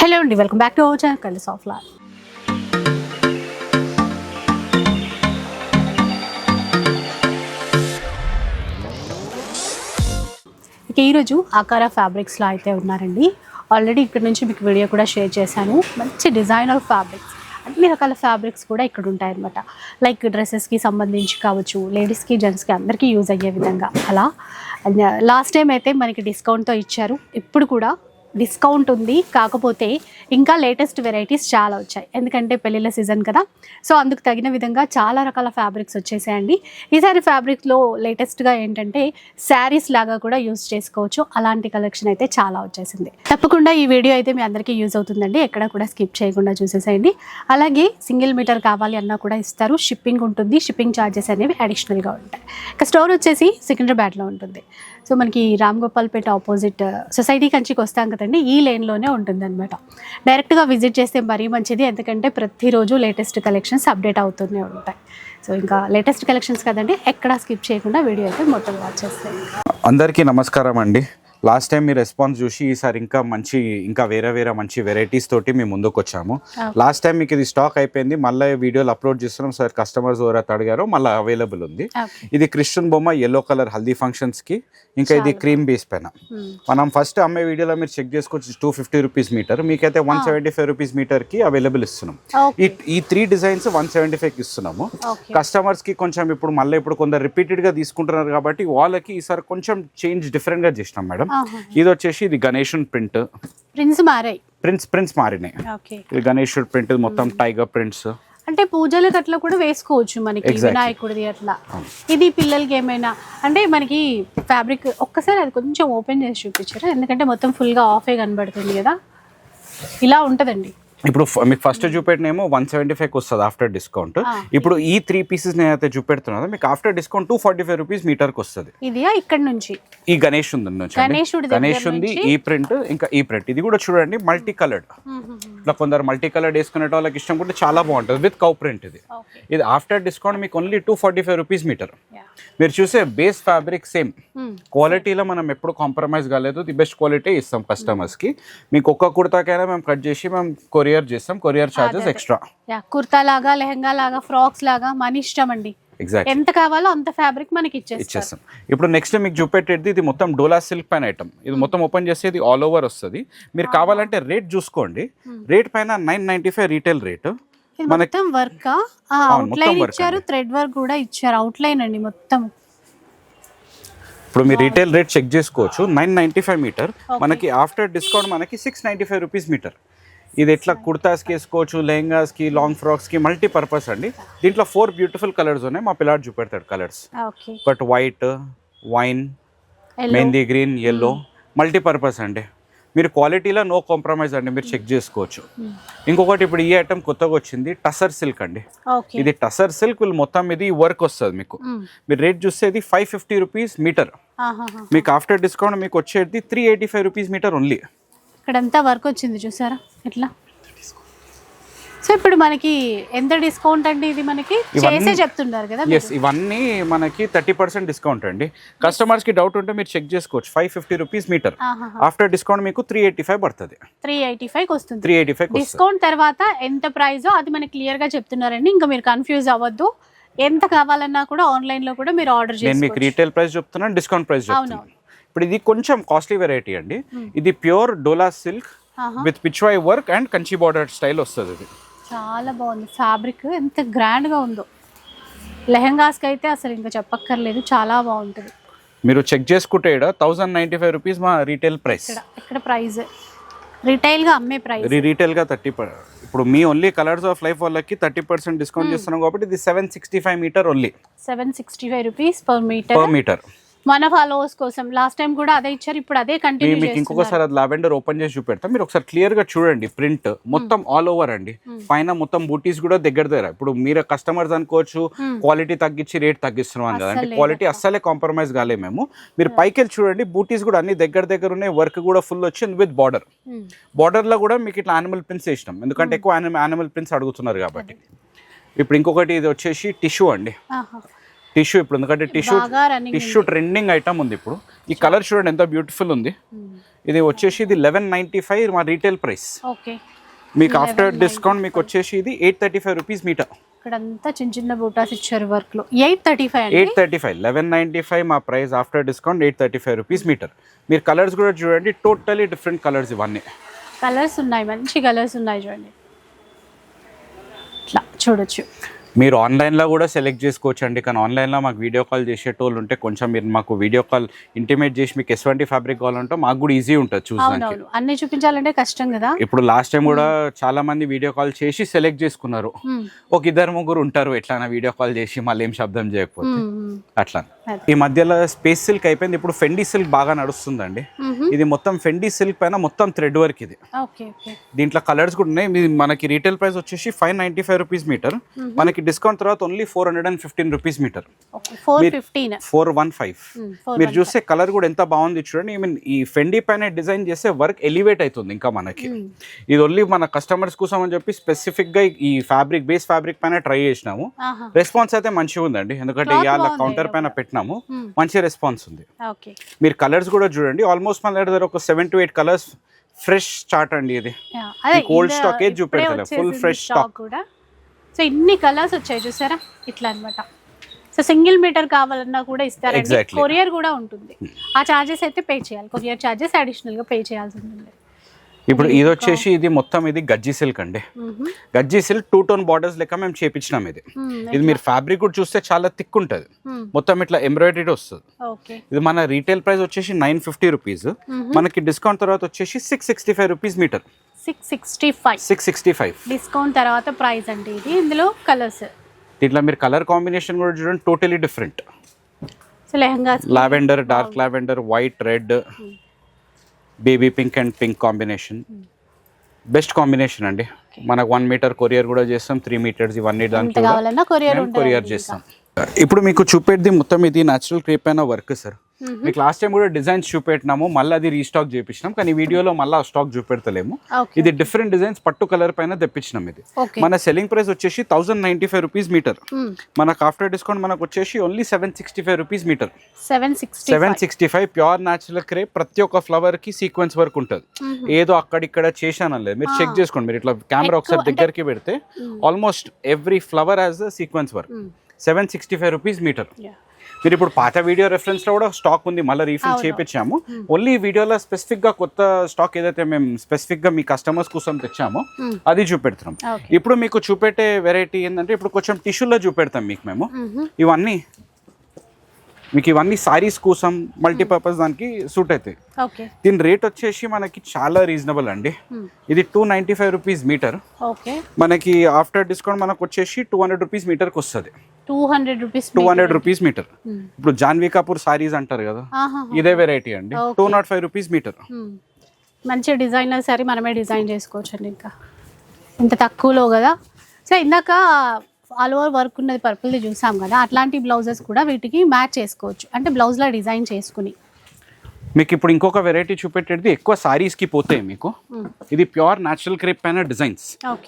Hello అండి welcome back to our channel colours of life ఇక ఈరోజు ఆకార ఫ్యాబ్రిక్స్లో అయితే ఉన్నారండి. ఆల్రెడీ ఇక్కడ నుంచి మీకు వీడియో కూడా షేర్ చేశాను. మంచి డిజైనర్ ఫ్యాబ్రిక్స్ అన్ని రకాల ఫ్యాబ్రిక్స్ కూడా ఇక్కడ ఉంటాయన్నమాట. లైక్ డ్రెస్సెస్కి సంబంధించి కావచ్చు లేడీస్కి జెంట్స్కి అందరికీ యూజ్ అయ్యే విధంగా అలా. లాస్ట్ టైం uh, అయితే మనకి డిస్కౌంట్తో ఇచ్చారు. ఇప్పుడు కూడా డిస్కౌంట్ ఉంది. కాకపోతే ఇంకా లేటెస్ట్ వెరైటీస్ చాలా వచ్చాయి. ఎందుకంటే పెళ్ళిళ్ళ సీజన్ కదా. సో అందుకు తగిన విధంగా చాలా రకాల ఫ్యాబ్రిక్స్ వచ్చేసాయండి. ఈసారి ఫ్యాబ్రిక్లో లేటెస్ట్గా ఏంటంటే శారీస్ లాగా కూడా యూజ్ చేసుకోవచ్చు. అలాంటి కలెక్షన్ అయితే చాలా వచ్చేసింది. తప్పకుండా ఈ వీడియో అయితే మీ అందరికీ యూజ్ అవుతుందండి. ఎక్కడ కూడా స్కిప్ చేయకుండా చూసేసేయండి. అలాగే సింగిల్ మీటర్ కావాలి అన్నా కూడా ఇస్తారు. షిప్పింగ్ ఉంటుంది. షిప్పింగ్ ఛార్జెస్ అనేవి అడిషనల్గా ఉంటాయి. ఇక స్టోర్ వచ్చేసి సికింద్రాబాద్లో ఉంటుంది. సో మనకి రామ్ గోపాల్పేట ఆపోజిట్ సొసైటీ కంచికి వస్తాం కదండి ఈ లేన్లోనే ఉంటుంది అనమాట డైరెక్ట్గా విజిట్ చేస్తే మరీ మంచిది ఎందుకంటే ప్రతిరోజు లేటెస్ట్ కలెక్షన్స్ అప్డేట్ అవుతూనే ఉంటాయి. సో ఇంకా లేటెస్ట్ కలెక్షన్స్ కదండి ఎక్కడా స్కిప్ చేయకుండా వీడియో అయితే మొత్తం వాచ్ చేస్తాయి అందరికీ నమస్కారం అండి. లాస్ట్ టైం మీ రెస్పాన్స్ చూసి ఈసారి ఇంకా మంచి ఇంకా వేరే వేరే మంచి వెరైటీస్ తోటి మేము ముందుకు వచ్చాము లాస్ట్ టైం మీకు ఇది స్టాక్ అయిపోయింది మళ్ళీ వీడియోలు అప్లోడ్ చేస్తున్నాం. సార్ కస్టమర్స్ ఎవరైతే అడిగారో మళ్ళీ అవైలబుల్ ఉంది. ఇది క్రిస్టియన్ బొమ్మ ఎల్లో కలర్ హల్దీ ఫంక్షన్స్కి ఇంకా ఇది క్రీమ్ బేస్ పైన. మనం ఫస్ట్ అమ్మే వీడియోలో మీరు చెక్ చేసుకోవచ్చు టూ ఫిఫ్టీ రూపీస్ మీటర్ మీకైతే వన్ సెవెంటీ ఫైవ్ రూపీస్ మీటర్కి అవైలబుల్ ఇస్తున్నాం. ఈ ఈ three designs one seventy five ఇస్తున్నాము. ఓకే కస్టమర్స్కి కొంచెం ఇప్పుడు మళ్ళీ ఇప్పుడు కొందరు రిపీటెడ్గా తీసుకుంటున్నారు కాబట్టి వాళ్ళకి ఈసారి కొంచెం చేంజ్ డిఫరెంట్గా చేసినాం మేడం ఇది వచ్చేసి ఇది గణేషన్ ప్రింట్. ప్రిన్స్ మారాయి. ప్రిన్స్ ప్రింట్స్ మారినాయి. ఓకే. ఇది గణేషుడు ప్రింట్ మొత్తం టైగర్ ప్రింట్స్. అంటే పూజలకు అట్లా కూడా వేసుకోవచ్చు మనకి. వినాయకుడిది అట్లా. ఇది పిల్లలకి ఏమైనా అంటే మనకి ఫ్యాబ్రిక్ ఒక్కసారి అది కొంచెం ఓపెన్ చేసి చూపించారా? ఎందుకంటే మొత్తం ఫుల్గా ఆఫే కనబడుతుంది కదా. ఇలా ఉంటుందండి. ఇప్పుడు మీకు ఫస్ట్ చూపెట్టినేమో వన్ సెవెంటీ ఫైవ్ వస్తుంది ఆఫ్టర్ డిస్కౌంట్. ఇప్పుడు ఈ త్రీ పీసెస్ నేనైతే చూపెడుతున్నాను మీకు after discount two forty five rupees మీటర్కి వస్తుంది. ఇది ఇక్కడ నుంచి? ఈ గణేష్ ఉంది నుంచి గణేష్ ఉంది ఈ ప్రింట్ ఇంకా ఈ ప్రింట్ ఇది కూడా చూడండి మల్టీ కలర్డ్ ఇట్లా కొందరు మల్టీ కలర్డ్ వేసుకునే వాళ్ళకి ఇష్టం కూడా చాలా బాగుంటుంది విత్ కౌ ప్రింట్ ఇది. ఇది ఆఫ్టర్ డిస్కౌంట్ మీకు only two forty five rupees metre మీరు చూసే బేస్ ఫ్యాబ్రిక్ సేమ్ క్వాలిటీలో మనం ఎప్పుడు కాంప్రమైజ్ కాలేదు ది బెస్ట్ క్వాలిటీ ఇస్తాం కస్టమర్స్కి మీకు ఒక్క కుర్తాకైనా మేము కట్ చేసి మేము కొరియర్ చేస్తాం కొరియర్ ఛార్జెస్ ఎక్స్ట్రా కుర్తా లాగా లెహంగా లాగా ఫ్రాక్స్ లాగా మన ఇష్టం అండి. ఎగ్జాక్ట్ ఎంత కావాలో అంత ఫ్యాబ్రిక్ మనకి ఇచ్చేస్తాం. ఇప్పుడు నెక్స్ట్ మీకు చూపెట్టేది ఇది మొత్తం డోలా సిల్క్ పైన ఐటమ్ ఇది మొత్తం ఓపెన్ చేస్తే ఇది ఆల్ ఓవర్ వస్తుంది. మీరు కావాలంటే రేట్ చూసుకోండి. రేట్ పైన nine ninety five retail rate మొత్తం వర్క్ అవును, అవుట్ మొత్తం లైన్ work ఇచ్చారు థ్రెడ్ వర్క్ కూడా ఇచ్చారు అవుట్ లైన్ అండి మొత్తం. ఇప్పుడు మీరు రీటైల్ రేట్ చెక్ చేసుకోవచ్చు. నైన్ నైంటీ ఫైవ్ మీటర్ మనకి ఆఫ్టర్ డిస్కౌంట్ మనకి six ninety five rupees metre ఇది ఎట్లా కుర్తాస్కి వేసుకోవచ్చు లెహంగాస్కి లాంగ్ ఫ్రాక్స్కి మల్టీ పర్పస్ అండి. దీంట్లో ఫోర్ బ్యూటిఫుల్ కలర్స్ ఉన్నాయి. మా పిల్లాడు చూపెడతాడు కలర్స్ ఒకటి white wine. Mehndi green yellow multi purpose అండి. మీరు క్వాలిటీలో నో కాంప్రమైజ్ అండి. మీరు చెక్ చేసుకోవచ్చు. ఇంకొకటి ఇప్పుడు ఈ ఐటమ్ కొత్తగా వచ్చింది టసర్ సిల్క్ అండి. ఇది టసర్ సిల్క్ మొత్తం ఇది వర్క్ వస్తుంది మీకు. మీరు రేట్ చూస్తే ఇది ఫైవ్ ఫిఫ్టీ రూపీస్ మీటర్ మీకు ఆఫ్టర్ డిస్కౌంట్ మీకు వచ్చేది three eighty five rupees metre only ఇక్కడంతా వర్క్ వచ్చింది చూసారా? ఇట్లా సో ఇప్పుడు మనకి ఎంత డిస్కౌంట్ అండి ఇది మనకి? చేసే చెప్తున్నారు కదా ఎస్ ఇవన్నీ మనకి థర్టీ పర్సెంట్ డిస్కౌంట్ అండి. కస్టమర్స్కి డౌట్ ఉంటే మీరు చెక్ చేసుకోవచ్చు. Five fifty rupees metre after discount మీకు త్రీ ఎయిటీ ఫైవ్ పడుతుంది. త్రీ ఎయిటీ ఫైవ్ వస్తుంది. త్రీ ఎయిటీ ఫైవ్ డిస్కౌంట్ తర్వాత ఎంత ప్రైస్ అది మనకి క్లియర్గా చెప్తున్నారండి. ఇంకా మీరు కన్ఫ్యూజ్ అవ్వద్దు. ఎంత కావాలన్నా కూడా ఆన్లైన్లో కూడా మీరు ఆర్డర్ నేను మీకు రీటైల్ ప్రైస్ చెప్తున్నాను డిస్కౌంట్ ప్రైస్ చెప్తున్నాను. అవునవును. ఇప్పుడు ఇది కొంచెం కాస్ట్లీ వెరైటీ అండి. ఇది pure dola silk. With pichwai work and Kanchi border style వస్తుంది ఇది. చాలా బాగుంది. ఫ్యాబ్రిక్ ఎంత గ్రాండ్గా ఉందో. లెహంగాస్కి అయితే అసలు ఇంకా చెప్పక్కర్లేదు. చాలా బాగుంటుంది. మీరు చెక్ చేసుకుంటే థౌసండ్ నైంటీ ఫైవ్ రూపీస్ మా రీటైల్ ప్రైస్ ఇక్కడ ప్రైస్ రిటైల్గా అమ్మే ప్రైస్ రీటైల్గా థర్టీ ఇప్పుడు మీ ఓన్లీ కలర్స్ ఆఫ్ లైఫ్ వాళ్ళకి థర్టీ పర్సెంట్ డిస్కౌంట్ చేస్తున్నాం కాబట్టి ఇది seven sixty five metre only seven sixty five rupees per metre per metre మన ఫాలోవర్స్ కోసం. లాస్ట్ టైం కూడా అదే ఇచ్చారు ఇప్పుడు అదే కంటిన్యూ మీకు ఇంకొకసారి అది లావెండర్ ఓపెన్ చేసి చూపెడతాం. మీరు ఒకసారి క్లియర్గా చూడండి ప్రింట్ మొత్తం ఆల్ ఓవర్ అండి. పైన మొత్తం బూటీస్ కూడా దగ్గర దగ్గర. ఇప్పుడు మీరు కస్టమర్స్ అనుకోవచ్చు క్వాలిటీ తగ్గించి రేట్ తగ్గిస్తున్నాం కదా. అంటే క్వాలిటీ అస్సలే కాంప్రమైజ్ కాలే మేము. మీరు పైకి వెళ్ళి చూడండి బూటీస్ కూడా అన్ని దగ్గర దగ్గర ఉన్నాయి వర్క్ కూడా ఫుల్ వచ్చింది విత్ బార్డర్ బార్డర్లో కూడా మీకు ఇట్లా యానిమల్ ప్రింట్స్ వేసినాం. ఎందుకంటే ఎక్కువ యానిమల్ ప్రింట్స్ అడుగుతున్నారు కాబట్టి. ఇప్పుడు ఇంకొకటి ఇది వచ్చేసి టిష్యూ అండి. టిష్యూ ఇప్పుడు ఎందుకంటే టిష్యూ టిష్యూ ట్రెండింగ్ ఐటమ్ ఉంది ఇప్పుడు. ఈ కలర్ చూడండి ఎంత బ్యూటిఫుల్ ఉంది. ఇది వచ్చేసి ఇది లెవెన్ నైంటీ ఫైవ్ మా రీటైల్ ప్రైస్ ఓకే మీకు ఆఫ్టర్ డిస్కౌంట్ మీకు వచ్చేసి ఇది eight thirty five rupees metre ఇక్కడ అంతా చిన్న చిన్న బూటాస్ ఇచ్చారు వర్క్లో eight thirty five eight thirty five eleven ninety five మా price after discount eight thirty five rupees metre మీరు కలర్స్ కూడా చూడండి టోటలీ డిఫరెంట్ కలర్స్ ఇవన్నీ. కలర్స్ ఉన్నాయి మంచి కలర్స్ ఉన్నాయి చూడండి. ఇట్లా చూడొచ్చు. మీరు ఆన్లైన్లో కూడా సెలెక్ట్ చేసుకోవచ్చు అండి కానీ ఆన్లైన్లో మాకు వీడియో కాల్ చేసేటోళ్ళు ఉంటే కొంచెం మీరు మాకు వీడియో కాల్ ఇంటిమేట్ చేసి మీకు ఎటువంటి ఫ్యాబ్రిక్ కావాలంటే మాకు కూడా ఈజీ ఉంటుంది అవునవును. అన్ని చూపించాలంటే కష్టం కదా. ఇప్పుడు లాస్ట్ టైం కూడా చాలా మంది వీడియో కాల్ చేసి సెలెక్ట్ చేసుకున్నారు. ఒక ఇద్దరు ముగ్గురు ఉంటారు ఎట్లా వీడియో కాల్ చేసి మళ్ళీ ఏం శబ్దం చేయకపోతే. అట్లా. ఈ మధ్యలో స్పేస్ సిల్క్ అయిపోయింది. ఇప్పుడు ఫెండీ సిల్క్ బాగా నడుస్తుందండి. ఇది మొత్తం ఫెండీ సిల్క్ పైన మొత్తం థ్రెడ్ వర్క్ ఇది. దీంట్లో కలర్స్ కూడా ఉన్నాయి. మనకి రీటైల్ ప్రైస్ వచ్చేసి five ninety five rupees metre మనకి డిస్కౌంట్ తర్వాత only four hundred and fifteen rupees metre four one five మీరు చూస్తే కలర్ కూడా ఎంత బాగుంది చూడండి. ఐ మీన్ ఈ ఫెండీ పైన డిజైన్ చేస్తే వర్క్ ఎలివేట్ అవుతుంది ఇంకా మనకి. ఇది ఓన్లీ మన కస్టమర్స్ కోసం అని చెప్పి స్పెసిఫిక్గా ఈ ఫ్యాబ్రిక్ బేస్ ఫ్యాబ్రిక్ పైన ట్రై చేసినాము. రెస్పాన్స్ అయితే మంచిగా ఉందండి. ఎందుకంటే ఇవాళ. కౌంటర్ పైన పెట్టినాము. Hmm. మంచి రెస్పాన్స్ ఉంది. మీరు కలర్స్ కూడా చూడండి. ఆల్మోస్ట్ మన దగ్గర ఒక seven to eight colours fresh start అండి ఇది. మీకు stock ఏది ఇప్పుడే చూపెడతలే, fresh stock stock. కూడా. సో ఇన్ని కలర్స్ వచ్చాయి చూసారా? ఇట్లా అన్నమాట. సో సింగిల్ మీటర్ కావాలన్నా కూడా ఇస్తారండి. Hmm. కొరియర్ కూడా ఉంటుంది. ఆ చార్జెస్ అయితే పే చేయాలి. కొరియర్ చార్జెస్ అడిషనల్గా పే చేయాల్సి ఉంటుంది. ఇప్పుడు ఇది వచ్చేసి ఇది మొత్తం ఇది గజ్జి సిల్క్ అండి. గజ్జి సిల్క్ టూ టోన్ బార్డర్స్ లెక్క మేము చేపించినాం ఇది. ఇది మీరు ఫ్యాబ్రిక్ కూడా చూస్తే చాలా థిక్ ఉంటుంది. మొత్తం ఇట్లా ఎంబ్రాయిడరీ వస్తుంది. ఇది మన రీటైల్ ప్రైస్ వచ్చేసి నైన్ ఫిఫ్టీ రూపీస్ మనకి డిస్కౌంట్ తర్వాత వచ్చేసి six sixty five rupees metre six sixty five six sixty five discount తర్వాత ప్రైస్ అంటే ఇది. ఇందులో కలర్స్ దీంట్లో మీరు కలర్ కాంబినేషన్ కూడా చూడండి totally different lehenga lavender dark lavender white red baby pink and pink combination. Best combination అండి. మనకు వన్ మీటర్ కొరియర్ కూడా చేస్తాం త్రీ మీటర్స్ ఇవన్నీ దానికి కొరియర్ చేస్తాం. ఇప్పుడు మీకు చూపెట్టి మొత్తం ఇది న్యాచురల్ క్రేప్ అయిన వర్క్ సార్ మీకు లాస్ట్ టైం కూడా డిజైన్స్ చూపెట్టినాము మళ్ళీ అది రీస్టాక్ చేపించినాం కానీ వీడియోలో మళ్ళీ స్టాక్ చూపెడతలేము. ఇది డిఫరెంట్ డిజైన్స్ పట్టు కలర్ పైన తెప్పించినాం ఇది. మన సెల్లింగ్ ప్రైస్ వచ్చేసి thousand ninety five rupees metre మనకు ఆఫ్టర్ డిస్కౌంట్ మనకు వచ్చేసి only seven sixty five rupees metre seven sixty seven sixty five pure natural crepe ప్రతి ఒక్క ఫ్లవర్కి సీక్వెన్స్ వర్క్ ఉంటుంది. ఏదో అక్కడిక్కడ చేశానలేదు మీరు చెక్ చేసుకోండి. మీరు ఇట్లా కెమెరా ఒకసారి దగ్గరికి పెడితే almost every flower the sequence work seven sixty five rupees metre మీరు ఇప్పుడు పాత వీడియో రెఫరెన్స్లో కూడా స్టాక్ ఉంది. మళ్ళీ రీఫిల్ చేపించాము. ఓన్లీ వీడియోలో స్పెసిఫిక్గా కొత్త స్టాక్ ఏదైతే మేము స్పెసిఫిక్గా మీ కస్టమర్స్ కోసం తెచ్చామో అది చూపెడుతున్నాం. ఇప్పుడు మీకు చూపెట్టే వెరైటీ ఏంటంటే ఇప్పుడు కొంచెం టిష్యూలో చూపెడతాం మీకు మేము. ఇవన్నీ మీకు ఇవన్నీ సారీస్ కోసం మల్టీపర్పస్ దానికి సూట్ అవుతాయి. దీని రేట్ వచ్చేసి మనకి చాలా రీజనబుల్ అండి. ఇది two ninety five rupees metre okay. మనకి ఆఫ్టర్ డిస్కౌంట్ మనకు వచ్చేసి టూ హండ్రెడ్ రూపీస్ మీటర్కి వస్తుంది two hundred rupees two hundred rupees metre. ఇప్పుడు జాన్వీ కపూర్ సారీస్ అంటారు కదా ఇదే వెరైటీ అండి. Two nought five rupees metre. మంచి డిజైనర్ సరే మనమే డిజైన్ చేసుకోవచ్చు అండి ఇంకా. ఇంత తక్కువలో కదా. సో ఇందాక ఆల్ ఓవర్ వర్క్ ఉన్నది పర్పుల్ది చూసాం కదా అట్లాంటి బ్లౌజెస్ కూడా వీటికి మ్యాచ్ చేసుకోవచ్చు. అంటే బ్లౌజ్లో డిజైన్ చేసుకుని. మీకు ఇప్పుడు ఇంకొక వెరైటీ చూపెట్టేది ఎక్కువ సారీస్కి పోతాయి మీకు. ఇది ప్యూర్ న్యాచురల్ క్రేప్ పైన డిజైన్స్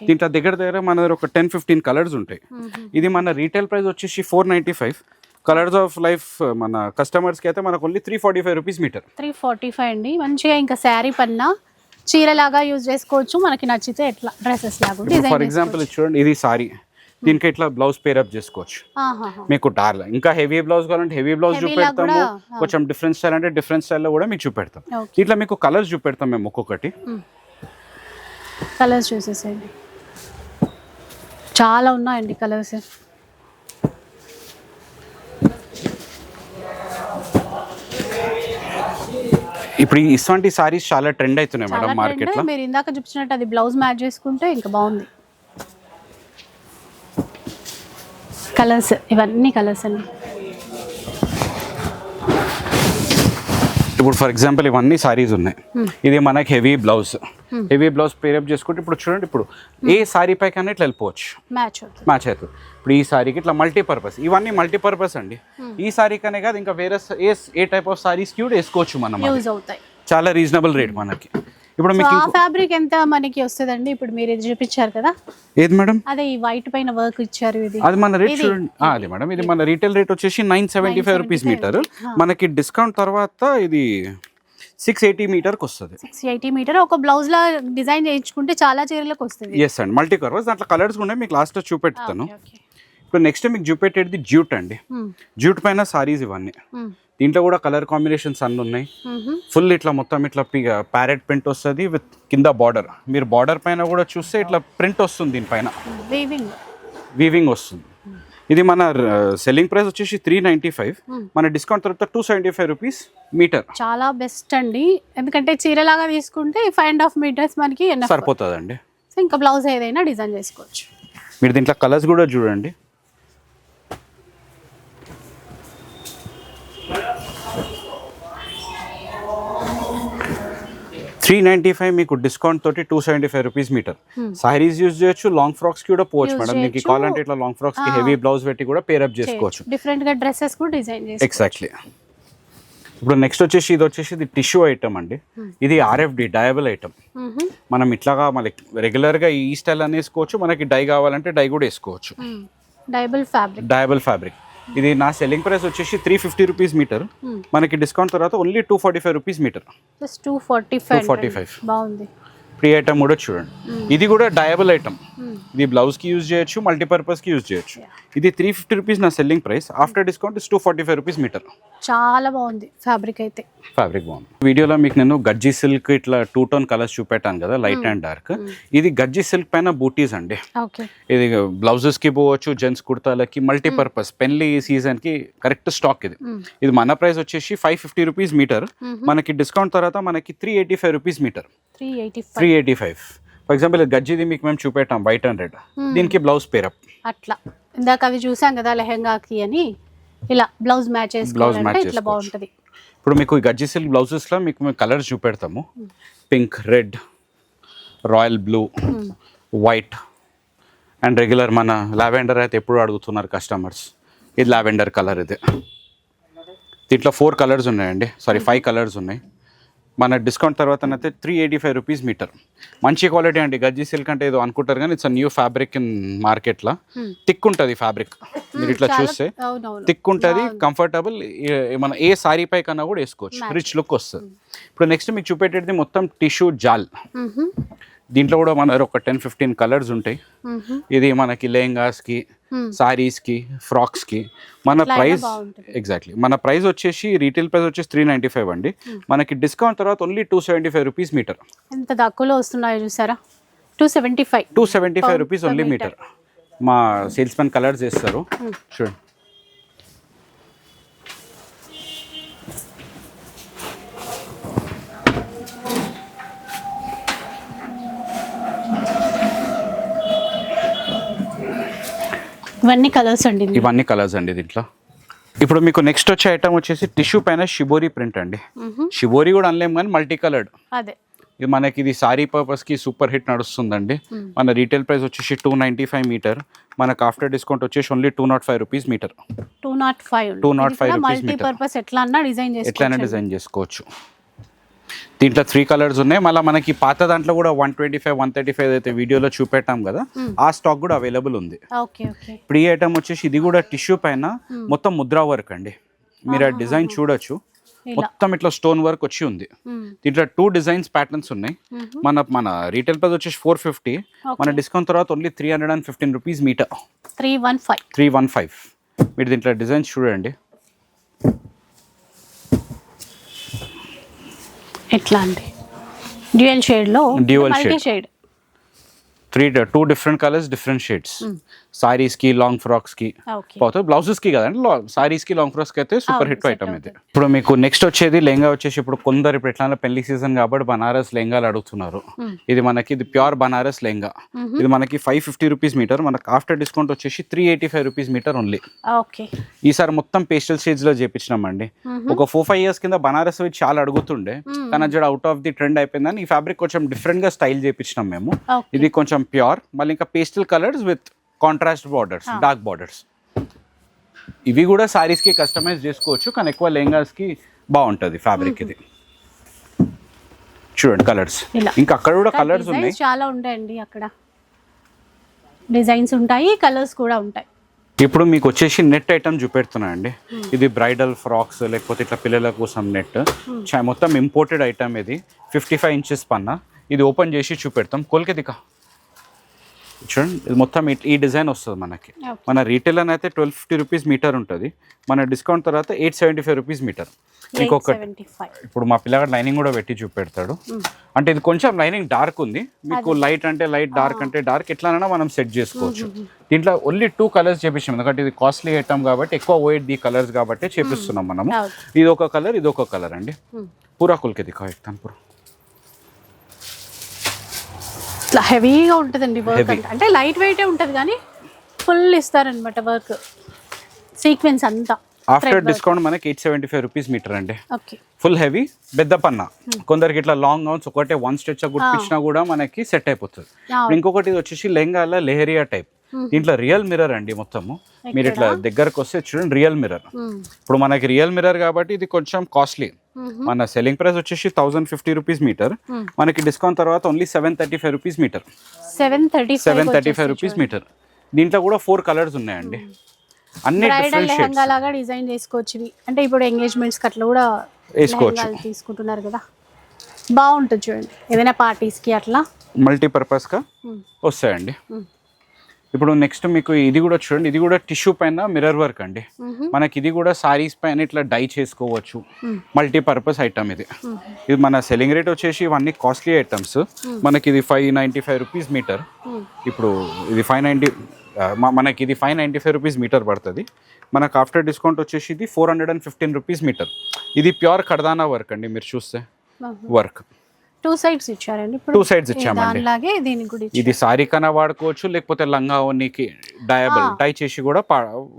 దీంట్లో దగ్గర దగ్గర మన దగ్గర ఒక టెన్ ఫిఫ్టీన్ కలర్స్ ఉంటాయి. ఇది మన రీటైల్ ప్రైస్ వచ్చేసి four ninety five colours of life మన కస్టమర్స్కి అయితే మనకు only three forty five rupees metre three forty five అండి. మంచిగా ఇంకా శారీ పన్నా చీరలాగా యూజ్ చేసుకోవచ్చు. మనకి నచ్చితే ఎట్లా? డ్రెస్సెస్ లాగా ఫర్ ఎగ్జాంపుల్ చూడండి ఇది సారీ దీనికి ఇట్లా బ్లౌజ్ పేరప్ చేసుకోవచ్చు? మీకు డార్క్ ఇంకా హెవీ బ్లౌజ్ కావాలంటే హెవీ బ్లౌజ్ చూపెడతాము. కొంచెం డిఫరెంట్ స్టైల్ అంటే డిఫరెంట్ స్టైల్లో కూడా మీకు చూపెడతాం. ఇట్లా మీకు కలర్స్ చూపెడతాం మేము ఒక్కొక్కటి. కలర్స్ చూసేసేయండి. చాలా ఉన్నాయండి కలర్స్ ఇప్పుడు ఇటువంటి సారీస్ చాలా ట్రెండ్ అవుతున్నాయి మేడం మార్కెట్. లో. మీరు ఇందాక చూపించినట్టు అది బ్లౌజ్ మ్యాచ్ చేసుకుంటే ఇంకా బాగుంది. కలర్స్ ఇవన్నీ కలర్స్ అండి. ఇప్పుడు ఫర్ ఎగ్జాంపుల్ ఇవన్నీ సారీస్ ఉన్నాయి. ఇది మనకి heavy blouse. Heavy blouse pair up చేసుకుంటే ఇప్పుడు చూడండి ఇప్పుడు ఏ సారీ పైకైనా ఇట్లా వెళ్ళిపోవచ్చు. మ్యాచ్ అవుతుంది. మ్యాచ్ అవుతుంది. ఇప్పుడు ఈ సారీకి ఇట్లా మల్టీపర్పస్ ఇవన్నీ మల్టీపర్పస్ అండి. ఈ సారీకనే కాదు ఇంకా వేరే ఏ ఏ టైప్ ఆఫ్ సారీస్కి కూడా వేసుకోవచ్చు మనం చాలా రీజనబుల్ రేట్ మనకి. ఇప్పుడు మీకు ఆ ఫ్యాబ్రిక్ ఎంత మనకి వస్తుందండి? ఇప్పుడు మీరు ఇది చూపించారు కదా. ఏది మేడం? అదే ఈ వైట్ పైన వర్క్ ఇచ్చారు ఇది. అది మన రేట్ ఇది- చూడండి. ఆ, అదే మేడం. ఇది మన రీటైల్ రేట్ వచ్చేసి nine seventy five rupees metre మనకి డిస్కౌంట్ తర్వాత ఇది సిక్స్ ఎయిటీ మీటర్కి వస్తుంది. సిక్స్ ఎయిటీ మీటర్ ఒక బ్లౌజ్ లా డిజైన్ చేయించుకుంటే చాలా చీరలకు వస్తుంది. ఎస్ అండి మల్టీ కలర్స్ దాంట్లో కలర్స్ ఉన్నాయి. మీకు లాస్ట్లో చూపెడతాను. Okay, okay. ఇప్పుడు నెక్స్ట్ మీకు చూపెట్టేది జ్యూట్ అండి. జ్యూట్ పైన సారీస్ ఇవన్నీ. మ్మ్. దీంట్లో కూడా కలర్ కాంబినేషన్స్ అన్ని ఉన్నాయి. ఫుల్ ఇట్లా మొత్తం ఇట్లా ప్యారెట్ ప్రింట్ వస్తుంది విత్ కింద బార్డర్. మీరు బార్డర్ పైన కూడా చూస్తే ఇట్లా ప్రింట్ వస్తుంది దీనిపైన వీవింగ్ వీవింగ్ వస్తుంది. ఇది మన సెల్లింగ్ ప్రైస్ వచ్చేసి త్రీ నైంటీ ఫైవ్ మన డిస్కౌంట్ తర్వాత two seventy five rupees metre. చాలా బెస్ట్ అండి. ఎందుకంటే చీరలాగా తీసుకుంటే ఫైవ్ అండ్ హాఫ్ మీటర్స్ మనకి enough. సరిపోతుందండి. సో ఇంకా బ్లౌజ్ ఏదైనా డిజైన్ చేసుకోవచ్చు. మీరు దీంట్లో కలర్స్ కూడా చూడండి. త్రీ నైంటీ ఫైవ్ మీకు డిస్కౌంట్ తోటి two seventy five rupees metre saris use చేయొచ్చు లాంగ్ ఫ్రాక్స్కి కూడా పోవచ్చు మేడం మీకు. కావాలంటే ఇట్లా లాంగ్ ఫ్రాక్స్కి హెవీ బ్లౌజ్ పెట్టి కూడా పేరప్ చేసుకోవచ్చు. డిఫరెంట్గా డ్రెస్సెస్ కూడా డిజైన్ ఎగ్జాక్ట్లీ ఇప్పుడు నెక్స్ట్ వచ్చేసి ఇది వచ్చేసి ఇది టిష్యూ ఐటమ్ అండి. ఇది ఆర్ఎఫ్డి డయబుల్ ఐటమ్. మనం ఇట్లాగా మనకి రెగ్యులర్గా ఈ స్టైల్ అని వేసుకోవచ్చు మనకి డై కావాలంటే డై కూడా వేసుకోవచ్చు. డైబుల్ ఫ్యాబ్రిక్ డయబుల్ ఫ్యాబ్రిక్ ఇది నా సెల్లింగ్ ప్రైస్ వచ్చేసి త్రీ ఫిఫ్టీ రూపీస్ మీటర్ మనకి డిస్కౌంట్ తర్వాత only two forty five rupees metre two forty five 245. బాగుంది. ఫ్రీ ఐటమ్ కూడా చూడండి. ఇది కూడా డయబుల్ ఐటమ్. ఇది బ్లౌజ్కి యూజ్ చేయొచ్చు మల్టీపర్పస్కి యూజ్ చేయొచ్చు. ఇది త్రీ ఫిఫ్టీ రూపీస్ నా selling price after discount is two forty five rupees metre చాలా బాగుంది ఫ్యాబ్రిక్ అయితే. ఫ్యాబ్రిక్ బాగుంది. వీడియోలో మీకు నేను గజ్జి సిల్క్ ఇట్లా టూ టోన్ కలర్స్ చూపెట్టాను కదా లైట్ అండ్ డార్క్ ఇది గజ్జి సిల్క్ పైన బూటీస్ అండి. ఇది బ్లౌజెస్కి పోవచ్చు జెంట్స్ కుర్తాలకి మల్టీపర్పస్ పెళ్ళి సీజన్కి కరెక్ట్ స్టాక్ ఇది. ఇది మన ప్రైస్ వచ్చేసి ఫైవ్ ఫిఫ్టీ రూపీస్ మీటర్ మనకి డిస్కౌంట్ తర్వాత మనకి three eighty five rupees metre three eighty three five eighty five. For example గజ్జిది మీకు మేము చూపెట్టాం వైట్ హండ్రెడ్ దీనికి బ్లౌజ్ పేరప్ అట్లా. ఇందాక అవి చూసాం కదా లెహెంగాకి అని. ఇలా బ్లౌజ్ మ్యాచ్ చేసుకోవాలంటే match ఇట్లా బాగుంటది. ఇప్పుడు మీకు ఈ గజ్జి సిల్క్ బ్లౌజెస్లో మీకు మేము colours చూపెడతాము. Pink red royal blue white and regular మన లావెండర్ అయితే ఎప్పుడు అడుగుతున్నారు కస్టమర్స్ ఇది లావెండర్ కలర్ ఇది. దీంట్లో ఫోర్ కలర్స్ ఉన్నాయండి. సారీ ఫైవ్ కలర్స్ ఉన్నాయి. మన డిస్కౌంట్ తర్వాత అయితే three eighty five rupees metre మంచి క్వాలిటీ అండి. గజ్జి సిల్క్ అంటే ఏదో అనుకుంటారు కానీ ఇట్స్ న్యూ ఫ్యాబ్రిక్ ఇన్ మార్కెట్లో థిక్ ఉంటుంది ఫ్యాబ్రిక్ మీరు ఇట్లా చూస్తే. థిక్ ఉంటుంది కంఫర్టబుల్ మన ఏ సారీ పై కన్నా కూడా వేసుకోవచ్చు. రిచ్ లుక్ వస్తుంది. ఇప్పుడు నెక్స్ట్ మీకు చూపెట్టేది మొత్తం టిష్యూ జాల్. మ్మ్హ. దీంట్లో కూడా మన దగ్గర ఒక టెన్ ఫిఫ్టీన్ కలర్స్ ఉంటాయి. ఇది మనకి లెహంగాస్కి. సారీస్కి ఫ్రాక్స్కి. మన ప్రైస్. ఎగ్జాక్ట్లీ మన ప్రైస్ వచ్చేసి రీటైల్ ప్రైస్ వచ్చేసి త్రీ నైంటీ ఫైవ్ అండి మనకి డిస్కౌంట్ తర్వాత only two seventy five rupees metre ఎంత తక్కువలో వస్తున్నాయో చూసారా? Two seventy five two seventy five rupees only. Metre మా సేల్స్ మెన్ కలర్స్ వేస్తారు చూడండి. ఇవన్నీ కలర్స్ అండి. ఇవన్నీ కలర్స్ అండి దీంట్లో. ఇప్పుడు మీకు నెక్స్ట్ వచ్చే ఐటమ్ వచ్చేసి టిష్యూ పైన షిబోరి ప్రింట్ అండి. షిబోరి కూడా అనలేం కానీ మల్టీ కలర్డ్ అదే. ఇది మనకి ఇది సారీ పర్పస్కి సూపర్ హిట్ నడుస్తుందండి. మన రీటైల్ ప్రైస్ వచ్చేసి టూ నైంటీ ఫైవ్ మీటర్ మనకు ఆఫ్టర్ డిస్కౌంట్ వచ్చేసి only two nought five rupees metre two nought five 205 rupees multi meter. Purpose ఎట్లా డిజైన్ చేసుకోవచ్చు. దీంట్లో త్రీ కలర్స్ ఉన్నాయి. మళ్ళీ మనకి పాత దాంట్లో కూడా one twenty five one thirty five అయితే వీడియోలో చూపెట్టాం కదా ఆ స్టాక్ కూడా అవైలబుల్ ఉంది. ఇప్పుడు ఈ ఐటమ్ వచ్చేసి ఇది కూడా టిష్యూ పైన మొత్తం ముద్రా వర్క్ అండి. మీరు ఆ డిజైన్ చూడొచ్చు. మొత్తం ఇట్లా స్టోన్ వర్క్ వచ్చి ఉంది. మ్మ్. దీంట్లో టూ డిజైన్స్ ప్యాటర్న్స్ ఉన్నాయి. మన మన రీటైల్ ప్రైస్ వచ్చేసి ఫోర్ ఫిఫ్టీ మన డిస్కౌంట్ తర్వాత only three hundred and fifteen rupees metre three one five three one five మీరు దీంట్లో డిజైన్స్ చూడండి. ఎట్లా అండి? డ్యూయల్ షేడ్లో Dual multi shade. Shade. Three two different colours different shades. సారీస్కి long ఫ్రాక్స్కి ఓకే. పోతే బ్లౌజెస్కి కదండి సారీస్కి లాంగ్ ఫ్రాక్స్కి అయితే సూపర్ హిట్ ఐటమ్ ఇది. ఇప్పుడు మీకు నెక్స్ట్ వచ్చేది లెహంగా వచ్చేసి ఇప్పుడు కొందరు ఇప్పుడు ఎట్లా పెళ్ళి సీజన్ కాబట్టి బనారస్ లెహంగాలు అడుగుతున్నారు. ఇది మనకి ఇది ప్యూర్ బనారస్ లెహంగా. ఇది మనకి ఫైవ్ ఫిఫ్టీ రూపీస్ మీటర్ మనకి ఆఫ్టర్ డిస్కౌంట్ వచ్చేసి three eighty five rupees metre only okay. ఈసారి మొత్తం పేస్టల్ షేడ్స్లో చేపించినామండి. ఒక ఫోర్ ఫైవ్ ఇయర్స్ కింద బనారస్ చాలా అడుగుతుండే. కానీ అది అవుట్ ఆఫ్ ది ట్రెండ్ అయిపోయిందని ఈ ఫ్యాబ్రిక్ కొంచెం డిఫరెంట్గా స్టైల్ చేపించినాం మేము. ఇది కొంచెం ప్యూర్ మళ్ళీ ఇంకా pastel colours with contrast borders dark borders ఇవి కూడా సారీస్కి కస్టమైజ్ చేసుకోవచ్చు కానీ ఎక్కువ లెహంగాస్కి బాగుంటుంది ఫ్యాబ్రిక్ ఇది. చూడండి కలర్స్. ఇంకా అక్కడ కూడా కలర్స్ ఉన్నాయి. చాలా ఉంటాయండి అక్కడ. డిజైన్స్ ఉంటాయి కలర్స్ కూడా ఉంటాయి. ఇప్పుడు మీకు వచ్చేసి నెట్ ఐటమ్ చూపెడుతున్నా అండి ఇది బ్రైడల్ ఫ్రాక్స్ లేకపోతే ఇట్లా పిల్లల కోసం నెట్ మొత్తం ఇంపోర్టెడ్ ఐటమ్ ఇది. ఫిఫ్టీ ఫైవ్ ఇంచెస్ పన్న. ఇది ఓపెన్ చేసి చూపెడతాం. కోల్కెదిక చూడండి ఇది మొత్తం ఈ డిజైన్ వస్తుంది మనకి. మన రీటైల్ అని అయితే ట్వెల్వ్ ఫిఫ్టీ రూపీస్ మీటర్ ఉంటుంది. మన డిస్కౌంట్ తర్వాత eight seventy five rupees metre ఇంకొక సెవెంటీ ఫైవ్ ఇప్పుడు మా పిల్లగాడు లైనింగ్ కూడా పెట్టి చూపెడతాడు. అంటే ఇది కొంచెం లైనింగ్ డార్క్ ఉంది. మీకు లైట్ అంటే లైట్ డార్క్ అంటే డార్క్ ఎట్లానైనా మనం సెట్ చేసుకోవచ్చు. దీంట్లో ఓన్లీ టూ కలర్స్ చేపిస్తాం ఎందుకంటే ఇది కాస్ట్లీ ఐటమ్ కాబట్టి ఎక్కువ వైట్ ది కలర్స్ కాబట్టి చేపిస్తున్నాం మనము. ఇది ఒక కలర్ ఇది ఒక కలర్ అండి. పూరా కుల్కి దిఖా ఎక్తాం పూరా. ఇట్లా హెవీగా ఉంటుందండి వర్క్. అంటే లైట్ వెయిటే ఉంటుంది కానీ ఫుల్ ఇస్తారనమాట వర్క్ సీక్వెన్స్ అంతా. ఆఫ్టర్ డిస్కౌంట్ మనకి eight seventy five rupees metre అండి ఫుల్ హెవీ పెద్ద పన్న. కొందరికి ఇట్లా లాంగ్ గౌన్స్ ఒకటే వన్ స్టెచ్ కుట్టించినా కూడా మనకి సెట్ అయిపోతుంది. ఇప్పుడు ఇంకొకటి వచ్చేసి లెహంగాల లెహరియా టైప్ దీంట్లో రియల్ మిర్రర్ అండి మొత్తము. మీరు ఇట్లా దగ్గరకు వస్తే చూడండి రియల్ మిర్రర్ ఇప్పుడు మనకి రియల్ మిర్రర్ కాబట్టి ఇది కొంచెం కాస్ట్లీ మన సెల్లింగ్ ప్రైస్ వచ్చేసి థౌసండ్ ఫిఫ్టీ రూపీస్ మీటర్ మనకి డిస్కౌంట్ తర్వాత only seven thirty five rupees metre seven thirty seven thirty five rupees metre దీంట్లో కూడా ఫోర్ కలర్స్ ఉన్నాయండి. అన్ని డిఫరెంట్ షేడ్స్ లాగా డిజైన్ చేసుకోవచ్చు అంటే ఇప్పుడు ఎంగేజ్మెంట్స్ అట్లా కూడా వేసుకోవచ్చు. తీసుకుంటున్నారు కదా. బాగుంటుంది చూడండి. ఏదైనా parties కి అట్లా? మల్టీపర్పస్గా వస్తాయండి. ఇప్పుడు నెక్స్ట్ మీకు ఇది కూడా చూడండి ఇది కూడా టిష్యూ పైన మిర్రర్ వర్క్ అండి. మనకి ఇది కూడా సారీస్ పైన ఇట్లా డై చేసుకోవచ్చు. మల్టీపర్పస్ ఐటమ్ ఇది. ఇది మన సెల్లింగ్ రేట్ వచ్చేసి ఇవన్నీ కాస్ట్లీ ఐటమ్స్ మనకి ఇది five ninety five rupees metre ఇప్పుడు ఇది ఫైవ్ నైంటీ మనకి ఇది five ninety five rupees metre పడుతుంది. మనకు ఆఫ్టర్ డిస్కౌంట్ వచ్చేసి ఇది four hundred and fifteen rupees metre ఇది ప్యూర్ కడదానా వర్క్ అండి మీరు చూస్తే. వర్క్ టూ సైడ్స్ ఇచ్చారండి. ఇప్పుడు Two sides ఇచ్చామండి. దానిలాగే దీనికి కూడా ఇది సారీ కన్నా వాడుకోవచ్చు లేకపోతే లంగా ఓనికి డయబుల్ డై చేసి కూడా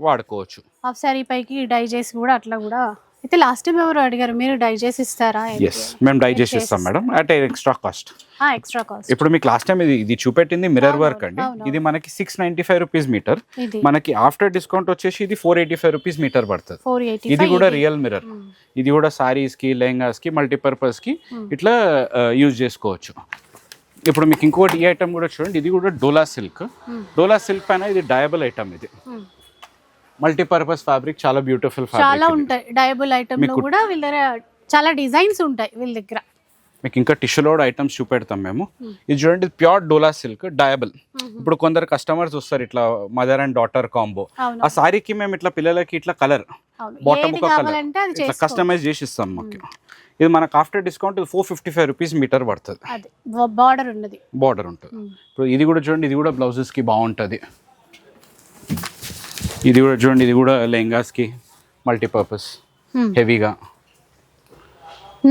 వాడుకోవచ్చు. హాఫ్ శారీ పైకి డై చేసి కూడా అట్లా కూడా అయితే లాస్ట్ టైం ఎవరు అడిగారు? మీరు డై చేసి ఇస్తారా ఎస్ మేము డై చేసి ఇస్తాం madam at extra cost extra cost ఇప్పుడు మీకు లాస్ట్ టైం ఇది ఇది చూపెట్టింది మిర్రర్ వర్క్ అండి. ఇది మనకి six ninety five rupees metre మనకి ఆఫ్టర్ డిస్కౌంట్ వచ్చేసి ఇది four eighty five rupees metre పడుతుంది ఇది కూడా రియల్ మిర్రర్ ఇది కూడా సారీస్కి లెహంగాస్కి మల్టీపర్పస్కి ఇట్లా యూజ్ చేసుకోవచ్చు. ఇప్పుడు మీకు ఇంకోటి ఈ ఐటమ్ కూడా చూడండి ఇది కూడా డోలా సిల్క్ డోలా సిల్క్ పైన ఇది డయబుల్ ఐటమ్ ఇది. మల్టీపర్పస్ ఫ్యాబ్రిక్ చాలా బ్యూటిఫుల్ చాలా ఉంటాయి. డయబుల్ ఐటమ్లో కూడా వీళ్ళ దగ్గర చాలా డిజైన్స్ ఉంటాయి వీళ్ళ దగ్గర. మీకు ఇంకా టిష్యూలోడ్ ఐటమ్స్ చూపెడతాం మేము. ఇది చూడండి ప్యూర్ డోలా సిల్క్ డయబుల్ ఇప్పుడు కొందరు కస్టమర్స్ వస్తారు ఇట్లా మదర్ అండ్ డాటర్ కాంబో. ఆ సారీకి మేము ఇట్లా పిల్లలకి ఇట్లా కలర్ బాటమ్ ఒక కలర్ ఇట్లా కస్టమైజ్ చేసి ఇస్తాం మాకు. ఇది మనకు after discount four fifty five rupees metre పడుతుంది. బార్డర్ ఉన్నది. బార్డర్ ఉంటుంది. ఇప్పుడు ఇది కూడా చూడండి ఇది కూడా బ్లౌజెస్కి బాగుంటుంది. ఇది కూడా చూడండి ఇది కూడా లెహంగాస్కి మల్టీపర్పస్ Hmm. హెవీగా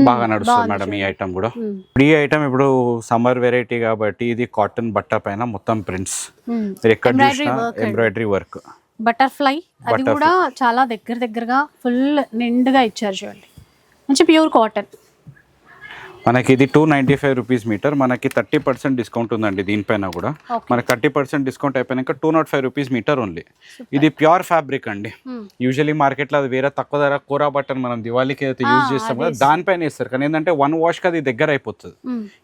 బాగా నడుస్తుంది మేడం ఈ ఐటమ్ కూడా. ఇప్పుడు ఈ ఐటమ్ ఇప్పుడు సమ్మర్ వెరైటీ కాబట్టి ఇది కాటన్ బట్ట పైన మొత్తం ప్రింట్స్ మీరు ఎక్కడ చూసినా ఎంబ్రాయిడరీ వర్క్ బటర్ఫ్లై అది కూడా చాలా దగ్గర దగ్గరగా ఫుల్ నిండుగా ఇచ్చారు చూడండి. మంచి ప్యూర్ కాటన్ మనకి ఇది two ninety five rupees metre మనకి థర్టీ పర్సెంట్ డిస్కౌంట్ ఉందండి దీనిపైన కూడా. మనకి థర్టీ పర్సెంట్ డిస్కౌంట్ అయిపోయినాక two nought five rupees metre only ఇది ప్యూర్ ఫ్యాబ్రిక్ అండి. యూజువలీ మార్కెట్లో అది వేరే తక్కువ ధర కూర బట్టన్ మనం దివాళీకి అయితే యూజ్ చేస్తాం కదా దానిపైన ఇస్తారు కానీ ఏంటంటే వన్ వాష్కి అది దగ్గర అయిపోతుంది.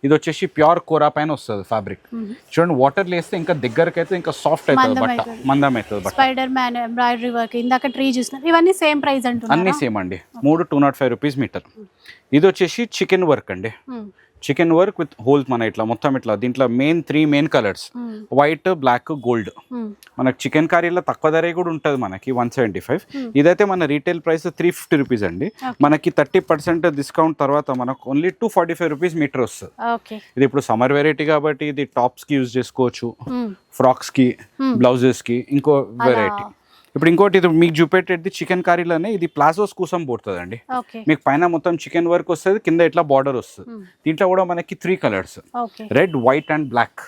ఇది వచ్చేసి ప్యూర్ కూర పైన వస్తుంది ఫ్యాబ్రిక్ చూడండి వాటర్ వేస్తే ఇంకా దగ్గరకి అయితే ఇంకా సాఫ్ట్ అవుతుంది బట్ట మందం అవుతుంది బట్ట. స్పైడర్ మ్యాన్ ఎంబ్రాయిడరీ వర్క్ ఇందాక ట్రీ చూసిన ఇవన్నీ సేమ్ ప్రైస్ అంటున్నారు? అన్నీ సేమ్ అండి. మూడు two nought five rupees metre ఇది వచ్చేసి చికెన్ వర్క్ అండి. చికెన్ వర్క్ విత్ హోల్స్ మన ఇట్లా మొత్తం ఇట్లా దీంట్లో main three main colours. White black gold. మనకి చికెన్ కర్రీలో తక్కువ ధర కూడా ఉంటుంది మనకి వన్ సెవెంటీ ఫైవ్. ఇదైతే మన retail price three fifty rupees అండి. మనకి థర్టీ పర్సెంట్ డిస్కౌంట్ తర్వాత మనకు only two forty five rupees metre వస్తుంది. ఇది ఇప్పుడు సమ్మర్ వెరైటీ కాబట్టి ఇది టాప్స్కి యూజ్ చేసుకోవచ్చు. ఫ్రాక్స్కి బ్లౌజెస్కి ఇంకో వెరైటీ. ఇప్పుడు ఇంకోటి ఇది మీకు చూపెట్టేది చికెన్ కర్రీలోనే ఇది ప్లాజోస్ కోసం పోతుందండి మీకు పైన మొత్తం చికెన్ వర్క్ వస్తుంది కింద ఇట్లా బార్డర్ వస్తుంది. దీంట్లో కూడా మనకి three colours red white and black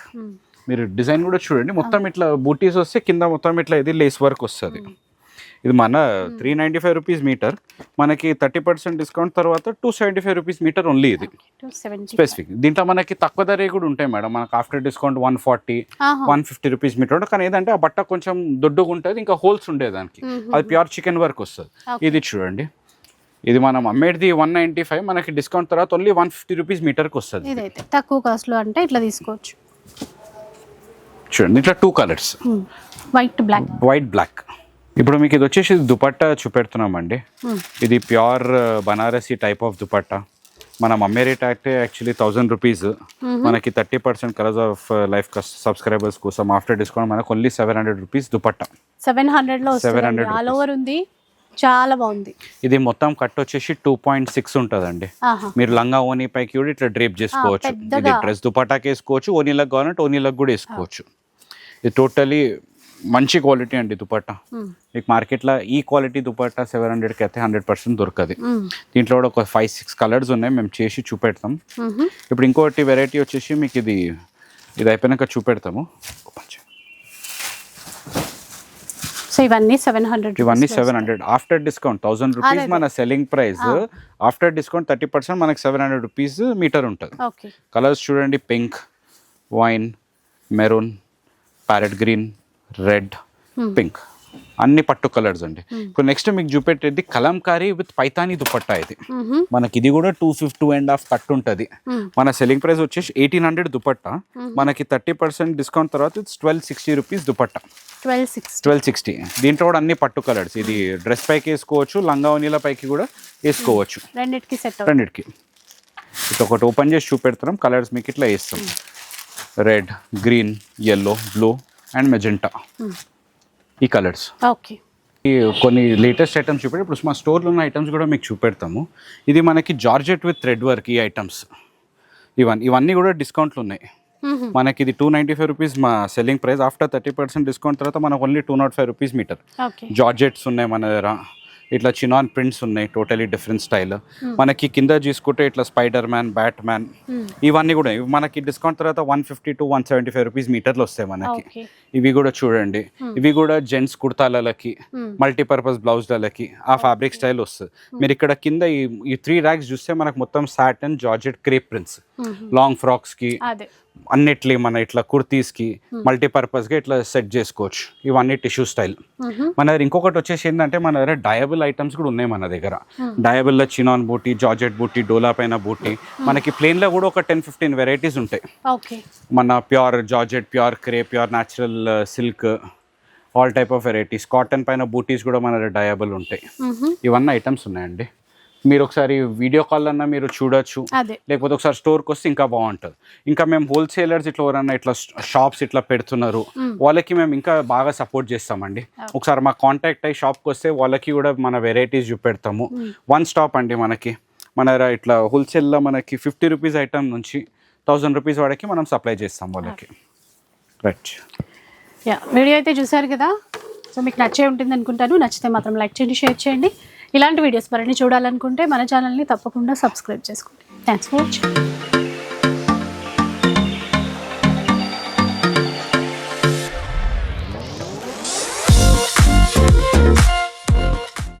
మీరు డిజైన్ కూడా చూడండి మొత్తం ఇట్లా బూటీస్ వస్తే కింద మొత్తం ఇట్లా ఇది లేస్ వర్క్ వస్తుంది. ఇది మన three ninety five rupees metre మనకి థర్టీ పర్సెంట్ డిస్కౌంట్ తర్వాత two seventy five rupees metre only ఇది స్పెసిఫిక్ దీంట్లో మనకి తక్కువ ధర కూడా ఉంటాయి మేడం. మనకి after discount one forty one fifty rupees metre ఉంటుంది కానీ ఏంటంటే ఆ బట్ట కొంచెం దొడ్డుగా ఉంటుంది ఇంకా హోల్స్ ఉండే దానికి. అది ప్యూర్ చికెన్ వర్క్ వస్తుంది. ఇది చూడండి. ఇది మనం అమ్మేది వన్ నైంటీ ఫైవ్ మనకి డిస్కౌంట్ తర్వాత ఓన్లీ వన్ ఫిఫ్టీ రూపీస్ మీటర్కి వస్తుంది. ఇదైతే తక్కువ కాస్ట్లో అంటే ఇట్లా తీసుకోవచ్చు. చూడండి ఇట్లా two colours white black white black ఇప్పుడు మీకు ఇది వచ్చేసి దుపట్టా చూపెడుతున్నామండి. ఇది pure Banarasi type of dupatta. మనం అమ్మే రేట్ అయితే యాక్చువల్లీ థౌజండ్ రూపీస్. మనకి thirty percent colours of life subscribers కోసం ఆఫ్టర్ డిస్కౌంట్ మనకు only seven hundred rupees dupatta. Seven హండ్రెడ్లో 700 వస్తుంది ఆల్ ఓవర్ ఉంది. చాలా బాగుంది. ఇది మొత్తం కట్ వచ్చేసి టూ పాయింట్ సిక్స్ ఉంటుందండి. ఆహా. మీరు లంగా ఓనీ పైకి కూడా ఇట్లా డ్రేప్ చేసుకోవచ్చు. ఇది. డ్రెస్ దుపటాకి వేసుకోవచ్చు ఓనీలకు కావాలంటే ఓనీలకు కూడా వేసుకోవచ్చు. ఇది టోటలీ మంచి క్వాలిటీ అండి దుపట్టా. మీకు మార్కెట్లో ఈ క్వాలిటీ దుపట్టా సెవెన్ హండ్రెడ్కి అయితే హండ్రెడ్ పర్సెంట్ దొరకదు. దీంట్లో కూడా ఒక ఫైవ్ సిక్స్ కలర్స్ ఉన్నాయి. మేము చేసి చూపెడతాం. ఇప్పుడు ఇంకోటి వెరైటీ వచ్చేసి మీకు ఇది ఇది అయిపోయినాక చూపెడతాము. సో ఇవన్నీ సెవెన్ హండ్రెడ్ ఇవన్నీ seven hundred. After discount thousand rupees మన selling price. After discount thirty percent మనకి సెవెన్ హండ్రెడ్ రూపీస్ మీటర్ ఉంటుంది. కలర్స్ చూడండి pink wine maroon parrot green red pink. అన్ని పట్టు కలర్స్ అండి. ఇప్పుడు నెక్స్ట్ మీకు చూపెట్టేది కలంకారీ విత్ పైతానీ దుపట్టా ఇది. మనకి ఇది కూడా two fifty two and half cut ఉంటుంది. మన సెల్లింగ్ ప్రైస్ వచ్చేసి ఎయిటీన్ హండ్రెడ్ దుపట్టా. మనకి థర్టీ పర్సెంట్ డిస్కౌంట్ తర్వాత it's twelve sixty rupees dupatta. Twelve six twelve sixty. దీంట్లో కూడా అన్ని పట్టు కలర్స్. ఇది డ్రెస్ పైకి వేసుకోవచ్చు లంగా ఓనీల పైకి కూడా వేసుకోవచ్చు. రెండిటికి రెండిటికి. ఇట్లా ఒకటి ఓపెన్ చేసి చూపెడుతున్నాం. కలర్స్ మీకు ఇట్లా వేస్తాం. Red green yellow blue and magenta. ఈ కలర్స్. ఓకే. ఈ కొన్ని లేటెస్ట్ ఐటమ్స్ చూపెట్టి ఇప్పుడు మా స్టోర్లో ఉన్న ఐటమ్స్ కూడా మీకు చూపెడతాము. ఇది మనకి జార్జెట్ విత్ థ్రెడ్ వర్క్ ఈ ఐటమ్స్ ఇవన్నీ ఇవన్నీ కూడా డిస్కౌంట్లు ఉన్నాయి. మనకి ఇది టూ నైంటీ ఫైవ్ రూపీస్ మా selling price after thirty percent discount తర్వాత మనకు only two nought five rupees metre georgettes ఉన్నాయి మన దగ్గర. ఇట్లా చినాన్ ప్రింట్స్ ఉన్నాయి టోటలీ డిఫరెంట్ స్టైల్ మనకి కింద చూసుకుంటే ఇట్లా స్పైడర్ మ్యాన్ బ్యాట్ మ్యాన్ ఇవన్నీ కూడా. మనకి డిస్కౌంట్ తర్వాత one fifty to one seventy five rupees మీటర్లు వస్తాయి మనకి. ఇవి కూడా చూడండి. ఇవి కూడా జెంట్స్ కుర్తాలకి మల్టీపర్పస్ బ్లౌజ్లకి ఆ ఫ్యాబ్రిక్ స్టైల్ వస్తుంది. మీరు ఇక్కడ కింద ఈ త్రీ ర్యాక్స్ చూస్తే మనకు మొత్తం satin georgette crepe prints long ఫ్రాక్స్కి అన్నిట్లీ మన ఇట్లా కుర్తీస్కి మల్టీపర్పస్గా ఇట్లా సెట్ చేసుకోవచ్చు. ఇవన్నీ టిష్యూ స్టైల్. మన దగ్గర ఇంకొకటి వచ్చేసి ఏంటంటే మన దగ్గర డయబుల్ ఐటమ్స్ కూడా ఉన్నాయి మన దగ్గర. డయబుల్లో చినాన్ బూటీ జార్జెట్ బూటీ డోలా పైన బూటీ. మనకి ప్లేన్లో కూడా ఒక టెన్ ఫిఫ్టీన్ వెరైటీస్ ఉంటాయి. మన pure georgette pure crepe pure natural silk all type of varieties. Cotton పైన బూటీస్ కూడా మన డయబుల్ ఉంటాయి. ఇవన్నీ ఐటమ్స్ ఉన్నాయండి. మీరు ఒకసారి వీడియో కాల్ అన్నా మీరు చూడొచ్చు. లేకపోతే ఒకసారి స్టోర్కి వస్తే ఇంకా బాగుంటుంది. ఇంకా మేము హోల్సేలర్స్ ఇట్లా ఎవరన్నా ఇట్లా షాప్స్ ఇట్లా పెడుతున్నారు. వాళ్ళకి మేము ఇంకా బాగా సపోర్ట్ చేస్తామండి. ఒకసారి మా కాంటాక్ట్ అయ్యి షాప్కి వస్తే వాళ్ళకి కూడా మన వెరైటీస్ చూపెడతాము. వన్ స్టాప్ అండి మనకి. మన ఇట్లా హోల్సేల్లో మనకి ఫిఫ్టీ రూపీస్ ఐటమ్ నుంచి థౌజండ్ రూపీస్ వాడికి మనం సప్లై చేస్తాం వాళ్ళకి. రైట్ యా వీడియో అయితే చూసారు కదా? సో మీకు నచ్చే ఉంటుంది అనుకుంటాను. నచ్చితే మాత్రం లైక్ చేయండి షేర్ చేయండి. ఇలాంటి వీడియోస్ మరిన్ని చూడాలనుకుంటే మన ఛానల్ని తప్పకుండా సబ్స్క్రైబ్ చేసుకోండి. Thanks for watching